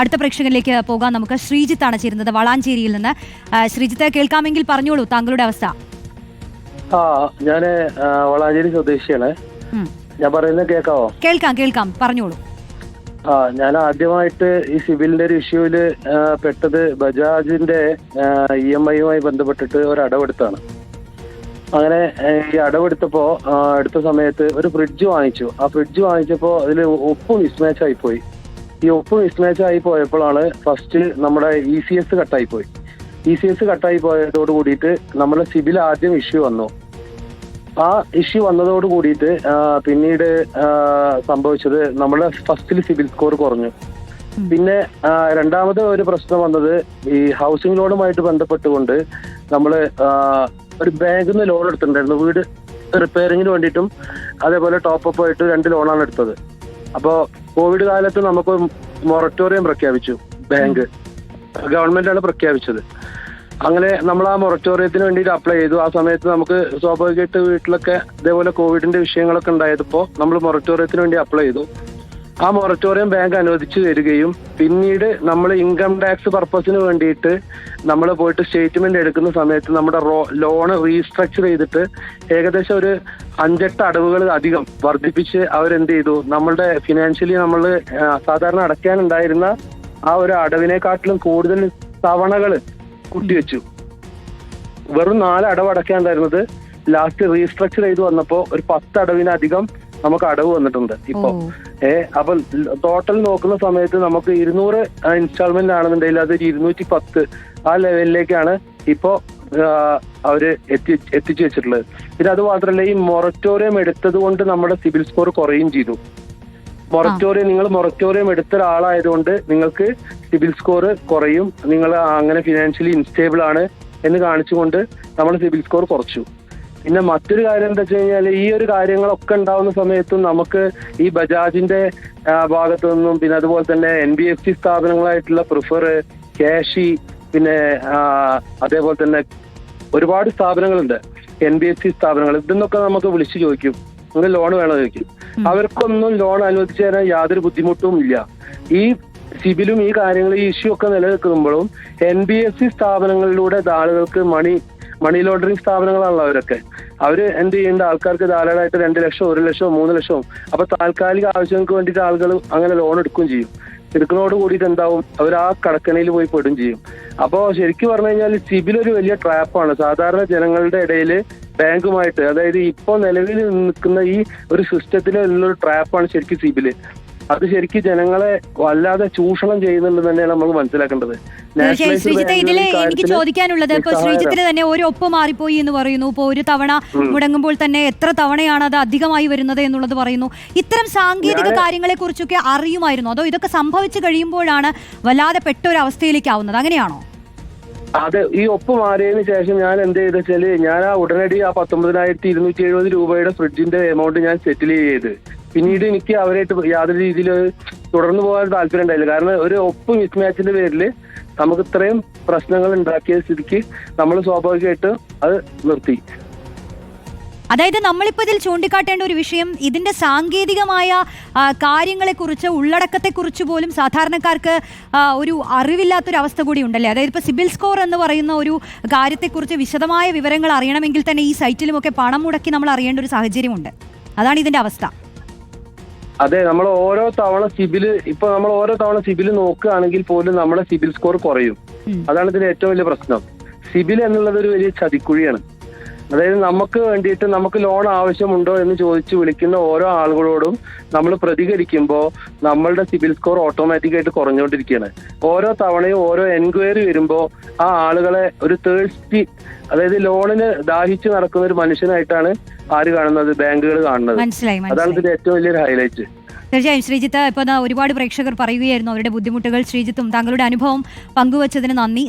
അടുത്ത പ്രേക്ഷകനിലേക്ക് പോകാൻ നമുക്ക് ശ്രീജിത്താണ് ചേരുന്നത്. വളാഞ്ചേരിയിൽ നിന്ന്. ശ്രീജിത്ത് കേൾക്കാമെങ്കിൽ പറഞ്ഞോളൂ താങ്കളുടെ അവസ്ഥ. ആ ഞാൻ വളാഞ്ചേരി സ്വദേശിയാണ്. ഞാൻ പറയുന്നത് കേൾക്കാവോ കേൾക്കാം കേൾക്കാം. പറഞ്ഞോളൂ. ആ ഞാൻ ആദ്യമായിട്ട് ഈ സിവിലിന്റെ ഒരു ഇഷ്യൂവിൽ പെട്ടത് ബജാജിന്റെ ഇ എം ഐയുമായി ബന്ധപ്പെട്ടിട്ട് ഒരു അടവെടുത്താണ്. അങ്ങനെ ഈ അടവെടുത്തപ്പോ എടുത്ത സമയത്ത് ഒരു ഫ്രിഡ്ജ് വാങ്ങിച്ചു. ആ ഫ്രിഡ്ജ് വാങ്ങിച്ചപ്പോ അതിൽ ഉപ്പ് മിസ്മാച്ച് ആയി പോയി ഈ ഒപ്പ് മിസ്മാച്ച് ആയി പോയപ്പോഴാണ് ഫസ്റ്റ് നമ്മുടെ ഇ സി എസ് കട്ടായി പോയി ഇ സി എസ് കട്ടായി പോയതോട് കൂടിയിട്ട് നമ്മുടെ സിബിൽ ആദ്യം ഇഷ്യൂ വന്നു. ആ ഇഷ്യൂ വന്നതോട് കൂടിയിട്ട് പിന്നീട് സംഭവിച്ചത് നമ്മുടെ ഫസ്റ്റിൽ സിബിൽ സ്കോർ കുറഞ്ഞു. പിന്നെ രണ്ടാമത് ഒരു പ്രശ്നം വന്നത് ഈ ഹൗസിംഗ് ലോണുമായിട്ട് ബന്ധപ്പെട്ടുകൊണ്ട് നമ്മൾ ഒരു ബാങ്കിൽ നിന്ന് ലോൺ എടുത്തിട്ടുണ്ടായിരുന്നു. വീട് റിപ്പയറിങ്ങിന് വേണ്ടിയിട്ടും അതേപോലെ ടോപ്പ് അപ്പ് ആയിട്ട് രണ്ട് ലോണാണ് എടുത്തത്. അപ്പോൾ കോവിഡ് കാലത്ത് നമുക്ക് മൊറട്ടോറിയം പ്രഖ്യാപിച്ചു ബാങ്ക് ഗവൺമെന്റ് ആണ് പ്രഖ്യാപിച്ചത്. അങ്ങനെ നമ്മൾ ആ മൊറട്ടോറിയത്തിന് വേണ്ടിയിട്ട് അപ്ലൈ ചെയ്തു. ആ സമയത്ത് നമുക്ക് സ്വാഭാവികമായിട്ട് വീട്ടിലൊക്കെ ഇതേപോലെ കോവിഡിന്റെ വിഷയങ്ങളൊക്കെ ഉണ്ടായപ്പോൾ നമ്മൾ മൊറട്ടോറിയത്തിന് വേണ്ടി അപ്ലൈ ചെയ്തു. ആ മൊറട്ടോറിയം ബാങ്ക് അനുവദിച്ചു തരികയും പിന്നീട് നമ്മൾ ഇൻകം ടാക്സ് പർപ്പസിന് വേണ്ടിയിട്ട് നമ്മൾ പോയിട്ട് സ്റ്റേറ്റ്മെന്റ് എടുക്കുന്ന സമയത്ത് നമ്മുടെ ലോൺ റീസ്ട്രക്ചർ ചെയ്തിട്ട് ഏകദേശം ഒരു അഞ്ചെട്ട് അടവുകൾ അധികം വർദ്ധിപ്പിച്ച് അവരെന്ത് ചെയ്തു? നമ്മളുടെ ഫിനാൻഷ്യലി നമ്മൾ സാധാരണ അടയ്ക്കാനുണ്ടായിരുന്ന ആ ഒരു അടവിനെക്കാട്ടിലും കൂടുതൽ തവണകൾ കൂട്ടിവെച്ചു വെറും നാല് അടവ് അടയ്ക്കാണ്ടായിരുന്നത് ലാസ്റ്റ് റീസ്ട്രക്ചർ ചെയ്തു വന്നപ്പോൾ ഒരു പത്ത് അടവിനധികം നമുക്ക് അടവ് വന്നിട്ടുണ്ട് ഇപ്പൊ. ഏ അപ്പൊ ടോട്ടൽ നോക്കുന്ന സമയത്ത് നമുക്ക് ഇരുന്നൂറ് ഇൻസ്റ്റാൾമെന്റ് ആണെന്നുണ്ടെങ്കിൽ അത് ഇരുന്നൂറ്റി പത്ത് ആ ലെവലിലേക്കാണ് ഇപ്പോ അവർ എത്തി എത്തിച്ചു വെച്ചിട്ടുള്ളത്. പിന്നെ അത് മാത്രമല്ല ഈ മൊററ്റോറിയം എടുത്തത് കൊണ്ട് നമ്മുടെ സിബിൽ സ്കോർ കുറയും ചെയ്തു. മൊററ്റോറിയം നിങ്ങൾ മൊററ്റോറിയം എടുത്ത ഒരാളായതുകൊണ്ട് നിങ്ങൾക്ക് സിബിൽ സ്കോർ കുറയും. നിങ്ങൾ അങ്ങനെ ഫിനാൻഷ്യലി ഇൻസ്റ്റേബിൾ ആണ് എന്ന് കാണിച്ചുകൊണ്ട് നമ്മൾ സിബിൽ സ്കോർ കുറച്ചു. പിന്നെ മറ്റൊരു കാര്യം എന്താ വെച്ച് കഴിഞ്ഞാൽ ഈ ഒരു കാര്യങ്ങളൊക്കെ ഉണ്ടാവുന്ന സമയത്തും നമുക്ക് ഈ ബജാജിന്റെ ഭാഗത്തു നിന്നും പിന്നെ അതുപോലെ തന്നെ എൻ ബി എഫ് സി സ്ഥാപനങ്ങളായിട്ടുള്ള പ്രിഫർ ക്യാഷി പിന്നെ അതേപോലെ തന്നെ ഒരുപാട് സ്ഥാപനങ്ങളുണ്ട്. എൻ ബി എഫ് സി സ്ഥാപനങ്ങൾ. ഇതെന്നൊക്കെ നമുക്ക് വിളിച്ചു ചോദിക്കും. നിങ്ങൾ ലോൺ വേണോ ചോദിക്കും. അവർക്കൊന്നും ലോൺ അനുവദിച്ചു തരാൻ യാതൊരു ബുദ്ധിമുട്ടും ഇല്ല. ഈ സിബിലും ഈ കാര്യങ്ങൾ ഈ ഇഷ്യൂ ഒക്കെ നിലനിൽക്കുമ്പോഴും എൻ ബി എഫ് സി സ്ഥാപനങ്ങളിലൂടെ ആളുകൾക്ക് മണി മണി ലോണ്ടറിങ് സ്ഥാപനങ്ങളാണല്ലോ അവരൊക്കെ അവർ എന്ത് ചെയ്യേണ്ട? ആൾക്കാർക്ക് ധാരാളമായിട്ട് രണ്ട് ലക്ഷം ഒരു ലക്ഷം മൂന്ന് ലക്ഷവും. അപ്പൊ താൽക്കാലിക ആവശ്യങ്ങൾക്ക് വേണ്ടിയിട്ട് ആളുകൾ അങ്ങനെ ലോൺ എടുക്കുകയും ചെയ്യും. എടുക്കുന്നതോട് കൂടിയിട്ട് എന്താവും? അവർ ആ കടക്കണയിൽ പോയി പെടും ചെയ്യും. അപ്പോ ശരിക്കും പറഞ്ഞു കഴിഞ്ഞാൽ സിബിൽ ഒരു വലിയ ട്രാപ്പാണ്. സാധാരണ ജനങ്ങളുടെ ഇടയിൽ ബാങ്കുമായിട്ട് അതായത് ഇപ്പോൾ നിലവിൽ നിൽക്കുന്ന ഈ ഒരു സിസ്റ്റത്തിലുള്ള ട്രാപ്പാണ് ശരിക്കും സിബിൽ. അത് ശരിക്കും ജനങ്ങളെ വല്ലാതെ ചൂഷണം ചെയ്യുന്നുണ്ട് തന്നെയാണ് നമ്മൾ മനസ്സിലാക്കേണ്ടത്. തീർച്ചയായും ശ്രീജിത്ത് ബാങ്കുകൾ എനിക്ക് ചോദിക്കാനുള്ളത് ഇപ്പൊ ശ്രീജിത്തിന് തന്നെ ഒരു ഒപ്പ് മാറിപ്പോയി എന്ന് പറയുന്നു. ഇപ്പൊ ഒരു തവണ മുടങ്ങുമ്പോൾ തന്നെ എത്ര തവണയാണ് അത് അധികമായി വരുന്നത് എന്നുള്ളത് പറയുന്നു. ഇത്തരം സാങ്കേതിക കാര്യങ്ങളെ കുറിച്ചൊക്കെ അറിയുമായിരുന്നു. അതോ ഇതൊക്കെ സംഭവിച്ചു കഴിയുമ്പോഴാണ് വല്ലാതെ പെട്ടൊരു അവസ്ഥയിലേക്ക് ആവുന്നത് അങ്ങനെയാണോ? അതെ ഈ ഒപ്പ് മാറിയതിനു ശേഷം ഞാൻ എന്ത് ചെയ്തെന്ന് വെച്ചാൽ ഞാൻ ആ ഉടനടി ആ പത്തൊമ്പതിനായിരത്തി ഇരുന്നൂറ്റി എഴുപത് രൂപയുടെ ഫ്രിഡ്ജിന്റെ എമൗണ്ട് ഞാൻ സെറ്റിൽ ചെയ്ത്. പിന്നീട് എനിക്ക് അവരായിട്ട് യാതൊരു രീതിയിൽ തുടർന്നു പോകാൻ താല്പര്യം ഉണ്ടായില്ല. കാരണം ഒരു ഒപ്പ് മിസ്മാച്ചിന്റെ പേരിൽ നമുക്ക് ഇത്രയും പ്രശ്നങ്ങൾ ഉണ്ടാക്കിയ സ്ഥിതിക്ക് നമ്മൾ സ്വാഭാവികമായിട്ട് അത് നിർത്തി. അതായത് നമ്മളിപ്പോൾ ഇതിൽ ചൂണ്ടിക്കാട്ടേണ്ട ഒരു വിഷയം ഇതിന്റെ സാങ്കേതികമായ കുറിച്ച് ഉള്ളടക്കത്തെ കുറിച്ച് പോലും സാധാരണക്കാർക്ക് ഒരു അറിവില്ലാത്തൊരു അവസ്ഥ കൂടി ഉണ്ടല്ലേ? അതായത് ഇപ്പോൾ സിബിൽ സ്കോർ എന്ന് പറയുന്ന ഒരു കാര്യത്തെക്കുറിച്ച് വിശദമായ വിവരങ്ങൾ അറിയണമെങ്കിൽ തന്നെ ഈ സൈറ്റിലുമൊക്കെ പണം മുടക്കി നമ്മൾ അറിയേണ്ട ഒരു സാഹചര്യമുണ്ട്. അതാണ് ഇതിന്റെ അവസ്ഥ. അതെ നമ്മൾ ഓരോ തവണ സിബിൽ ഇപ്പൊ നമ്മൾ ഓരോ തവണ സിബിൽ നോക്കുകയാണെങ്കിൽ പോലും നമ്മുടെ സിബിൽ സ്കോർ കുറയും. അതാണ് ഇതിന്റെ ഏറ്റവും വലിയ പ്രശ്നം. സിബിൽ എന്നുള്ളത് ഒരു വലിയ ചതിക്കുഴിയാണ്. അതായത് നമുക്ക് വേണ്ടിയിട്ട് നമുക്ക് ലോൺ ആവശ്യമുണ്ടോ എന്ന് ചോദിച്ച് വിളിക്കുന്ന ഓരോ ആളുകളോടും നമ്മൾ പ്രതികരിക്കുമ്പോൾ നമ്മളുടെ സിബിൽ സ്കോർ ഓട്ടോമാറ്റിക്കായിട്ട് കുറഞ്ഞുകൊണ്ടിരിക്കുകയാണ്. ഓരോ തവണയും ഓരോ എൻക്വയറി വരുമ്പോൾ ആ ആളുകളെ ഒരു തേഴ്സ്റ്റി അതായത് ലോണിന് ദാഹിച്ചു നടക്കുന്ന ഒരു മനുഷ്യനായിട്ടാണ് ആര് കാണുന്നത്? ബാങ്കുകൾ കാണുന്നത്. അതാണ് ഇതിന്റെ ഏറ്റവും വലിയൊരു ഹൈലൈറ്റ് തീർച്ചയായും ശ്രീജിത്ത് ഇപ്പോൾ ഒരുപാട് പ്രേക്ഷകർ പറയുകയായിരുന്നു അവരുടെ ബുദ്ധിമുട്ടുകൾ. ശ്രീജിത്തും താങ്കളുടെ അനുഭവം പങ്കുവച്ചതിന് നന്ദി.